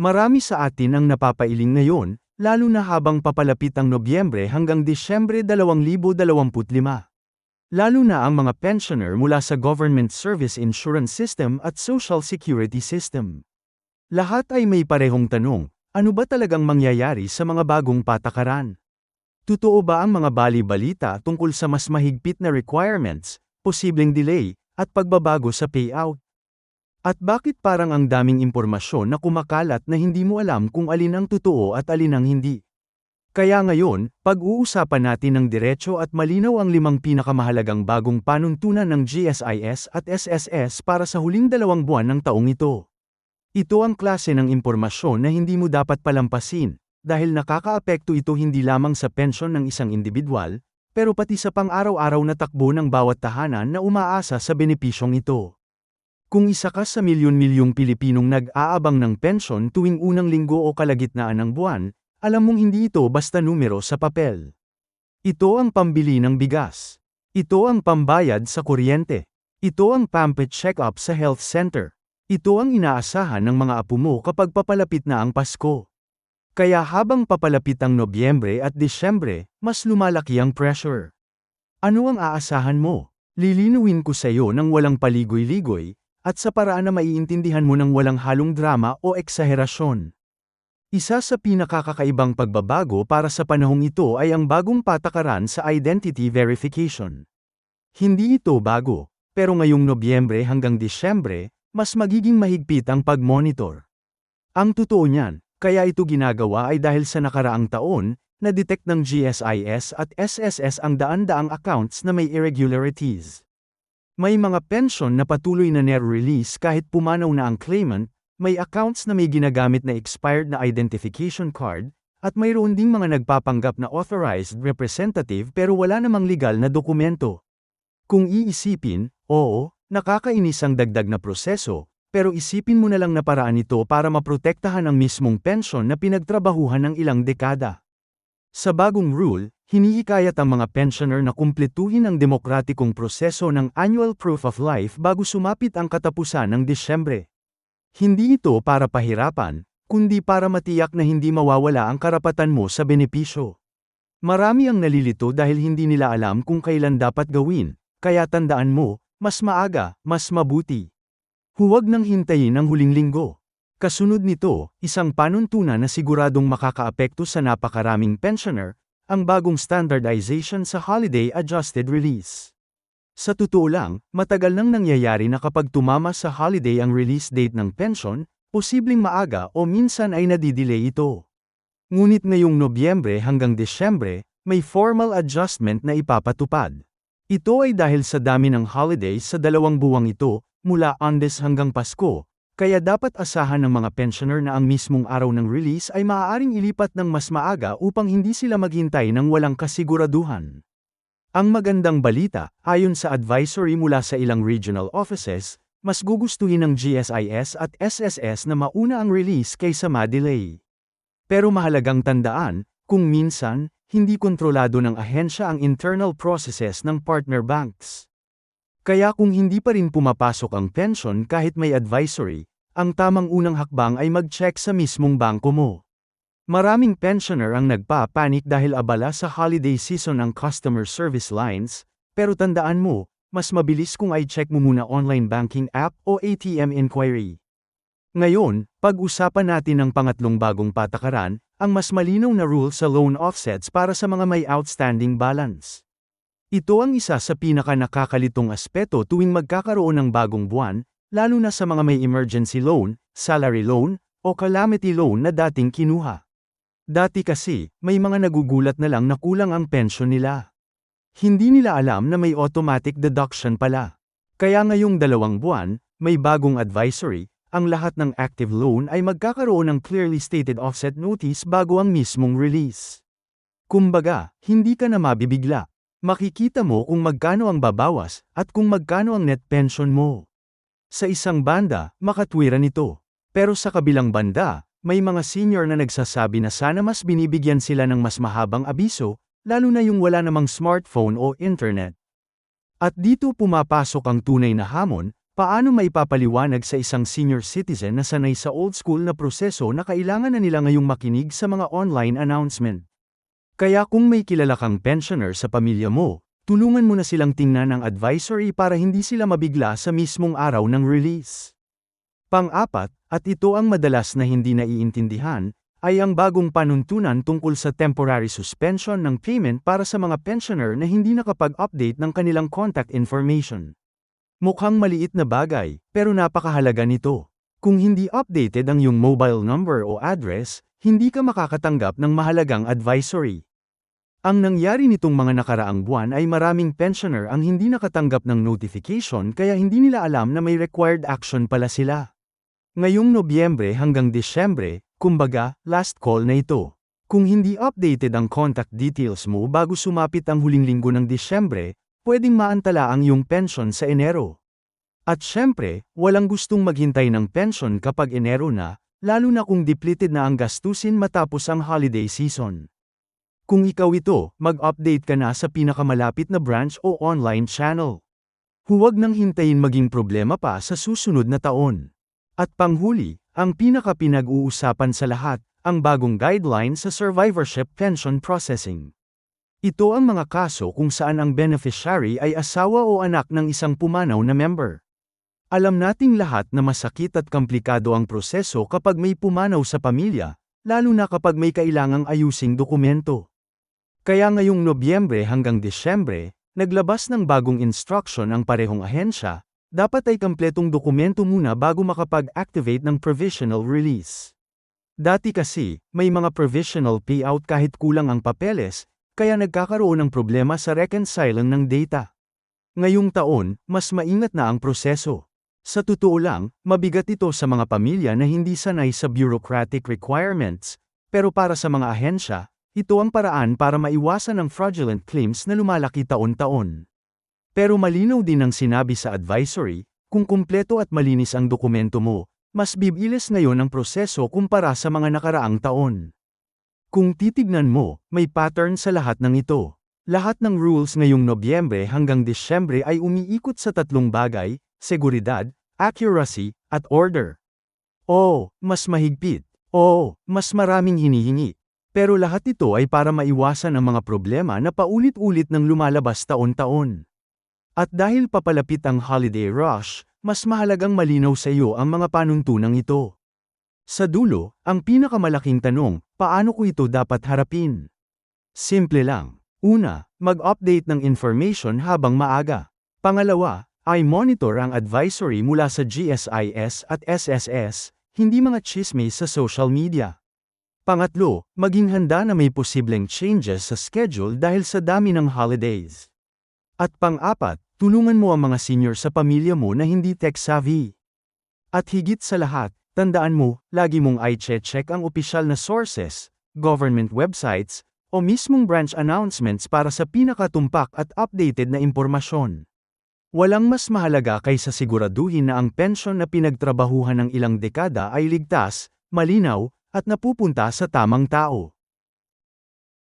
Marami sa atin ang napapailing ngayon, lalo na habang papalapit ang Nobyembre hanggang Disyembre 2025. Lalo na ang mga pensioner mula sa Government Service Insurance System at Social Security System. Lahat ay may parehong tanong, ano ba talagang mangyayari sa mga bagong patakaran? Totoo ba ang mga bali-balita tungkol sa mas mahigpit na requirements, posibleng delay, at pagbabago sa payout? At bakit parang ang daming impormasyon na kumakalat na hindi mo alam kung alin ang totoo at alin ang hindi? Kaya ngayon, pag-uusapan natin ng diretso at malinaw ang limang pinakamahalagang bagong panuntunan ng GSIS at SSS para sa huling dalawang buwan ng taong ito. Ito ang klase ng impormasyon na hindi mo dapat palampasin, dahil nakakaapekto ito hindi lamang sa pensyon ng isang individual, pero pati sa pang-araw-araw na takbo ng bawat tahanan na umaasa sa benepisyong ito. Kung isa ka sa milyon-milyong Pilipinong nag-aabang ng pensyon tuwing unang linggo o kalagitnaan ng buwan, alam mong hindi ito basta numero sa papel. Ito ang pambili ng bigas. Ito ang pambayad sa kuryente. Ito ang pampet check-up sa health center. Ito ang inaasahan ng mga apo mo kapag papalapit na ang Pasko. Kaya habang papalapit ang Nobyembre at Disyembre, mas lumalaki ang pressure. Ano ang aasahan mo? Lilinuin ko sa iyo ng walang paligoy-ligoy, at sa paraan na maiintindihan mo ng walang halong drama o eksaherasyon. Isa sa pinakakakaibang pagbabago para sa panahong ito ay ang bagong patakaran sa identity verification. Hindi ito bago, pero ngayong Nobyembre hanggang Disyembre, mas magiging mahigpit ang pag-monitor. Ang totoo niyan, kaya ito ginagawa ay dahil sa nakaraang taon, na-detect ng GSIS at SSS ang daan-daang accounts na may irregularities. May mga pension na patuloy na nare-release kahit pumanaw na ang claimant, may accounts na may ginagamit na expired na identification card, at mayroon ding mga nagpapanggap na authorized representative pero wala namang legal na dokumento. Kung iisipin, oo, nakakainis ang dagdag na proseso, pero isipin mo na lang na paraan ito para maprotektahan ang mismong pensyon na pinagtrabahuhan ng ilang dekada. Sa bagong rule, hinihikayat ang mga pensioner na kumpletuhin ang demokratikong proseso ng Annual Proof of Life bago sumapit ang katapusan ng Disyembre. Hindi ito para pahirapan, kundi para matiyak na hindi mawawala ang karapatan mo sa benepisyo. Marami ang nalilito dahil hindi nila alam kung kailan dapat gawin, kaya tandaan mo, mas maaga, mas mabuti. Huwag nang hintayin ang huling linggo. Kasunod nito, isang panuntunan na siguradong makakaapekto sa napakaraming pensioner, ang bagong standardization sa holiday adjusted release. Sa totoo lang, matagal nang nangyayari na kapag tumama sa holiday ang release date ng pension, posibleng maaga o minsan ay nadidelay ito. Ngunit ngayong Nobyembre hanggang Desyembre, may formal adjustment na ipapatupad. Ito ay dahil sa dami ng holidays sa dalawang buwang ito, mula Andes hanggang Pasko, kaya dapat asahan ng mga pensioner na ang mismong araw ng release ay maaaring ilipat ng mas maaga upang hindi sila maghintay ng walang kasiguraduhan. Ang magandang balita, ayon sa advisory mula sa ilang regional offices, mas gugustuhin ng GSIS at SSS na mauna ang release kaysa ma-delay. Pero mahalagang tandaan, kung minsan, hindi kontrolado ng ahensya ang internal processes ng partner banks. Kaya kung hindi pa rin pumapasok ang pension kahit may advisory, ang tamang unang hakbang ay mag-check sa mismong bangko mo. Maraming pensioner ang nagpa-panic dahil abala sa holiday season ang customer service lines, pero tandaan mo, mas mabilis kung i-check mo muna online banking app o ATM inquiry. Ngayon, pag-usapan natin ang pangatlong bagong patakaran, ang mas malinaw na rule sa loan offsets para sa mga may outstanding balance. Ito ang isa sa pinaka nakakalitong aspeto tuwing magkakaroon ng bagong buwan, lalo na sa mga may emergency loan, salary loan, o calamity loan na dating kinuha. Dati kasi, may mga nagugulat na lang na kulang ang pensyon nila. Hindi nila alam na may automatic deduction pala. Kaya ngayong dalawang buwan, may bagong advisory, ang lahat ng active loan ay magkakaroon ng clearly stated offset notice bago ang mismong release. Kumbaga, hindi ka na mabibigla. Makikita mo kung magkano ang babawas, at kung magkano ang net pension mo. Sa isang banda, makatwiran ito. Pero sa kabilang banda, may mga senior na nagsasabi na sana mas binibigyan sila ng mas mahabang abiso, lalo na yung wala namang smartphone o internet. At dito pumapasok ang tunay na hamon, Paano maipapaliwanag sa isang senior citizen na sanay sa old school na proseso na kailangan na nila ngayong makinig sa mga online announcement? Kaya kung may kilala kang pensioner sa pamilya mo, tulungan mo na silang tingnan ang advisory para hindi sila mabigla sa mismong araw ng release. Pang-apat, at ito ang madalas na hindi naiintindihan, ay ang bagong panuntunan tungkol sa temporary suspension ng payment para sa mga pensioner na hindi nakapag-update ng kanilang contact information. Mukhang maliit na bagay, pero napakahalaga nito. Kung hindi updated ang iyong mobile number o address, hindi ka makakatanggap ng mahalagang advisory. Ang nangyari nitong mga nakaraang buwan ay maraming pensioner ang hindi nakatanggap ng notification kaya hindi nila alam na may required action pala sila. Ngayong Nobyembre hanggang Disyembre, kumbaga, last call na ito. Kung hindi updated ang contact details mo bago sumapit ang huling linggo ng Disyembre, pwedeng maantala ang iyong pension sa Enero. At syempre, walang gustong maghintay ng pension kapag Enero na, lalo na kung depleted na ang gastusin matapos ang holiday season. Kung ikaw ito, mag-update ka na sa pinakamalapit na branch o online channel. Huwag nang hintayin maging problema pa sa susunod na taon. At panghuli, ang pinaka-pinag-uusapan sa lahat, ang bagong guideline sa survivorship pension processing. Ito ang mga kaso kung saan ang beneficiary ay asawa o anak ng isang pumanaw na member. Alam nating lahat na masakit at komplikado ang proseso kapag may pumanaw sa pamilya, lalo na kapag may kailangang ayusing dokumento. Kaya ngayong Nobyembre hanggang Disyembre, naglabas ng bagong instruction ang parehong ahensya, dapat ay kampletong dokumento muna bago makapag-activate ng provisional release. Dati kasi, may mga provisional payout kahit kulang ang papeles, kaya nagkakaroon ng problema sa reconciling ng data. Ngayong taon, mas maingat na ang proseso. Sa totoo lang, mabigat ito sa mga pamilya na hindi sanay sa bureaucratic requirements, pero para sa mga ahensya, ito ang paraan para maiwasan ang fraudulent claims na lumalaki taon-taon. Pero malinaw din ang sinabi sa advisory, kung kumpleto at malinis ang dokumento mo, mas bibilis ngayon ang proseso kumpara sa mga nakaraang taon. Kung titignan mo, may pattern sa lahat ng ito. Lahat ng rules ngayong Nobyembre hanggang Disyembre ay umiikot sa tatlong bagay, seguridad, accuracy, at order. Oo, mas mahigpit. Oo, mas maraming hinihingi. Pero lahat ito ay para maiwasan ang mga problema na paulit-ulit nang lumalabas taon-taon. At dahil papalapit ang holiday rush, mas mahalagang malinaw sa iyo ang mga panuntunang ito. Sa dulo, ang pinakamalaking tanong, paano ko ito dapat harapin? Simple lang. Una, mag-update ng information habang maaga. Pangalawa, ay monitor ang advisory mula sa GSIS at SSS, hindi mga chismis sa social media. Pangatlo, maging handa na may posibleng changes sa schedule dahil sa dami ng holidays. At pang-apat, tulungan mo ang mga senior sa pamilya mo na hindi tech-savvy. At higit sa lahat, tandaan mo, lagi mong i-check ang opisyal na sources, government websites, o mismong branch announcements para sa pinakatumpak at updated na impormasyon. Walang mas mahalaga kaysa siguraduhin na ang pensyon na pinagtrabahuhan ng ilang dekada ay ligtas, malinaw, at napupunta sa tamang tao.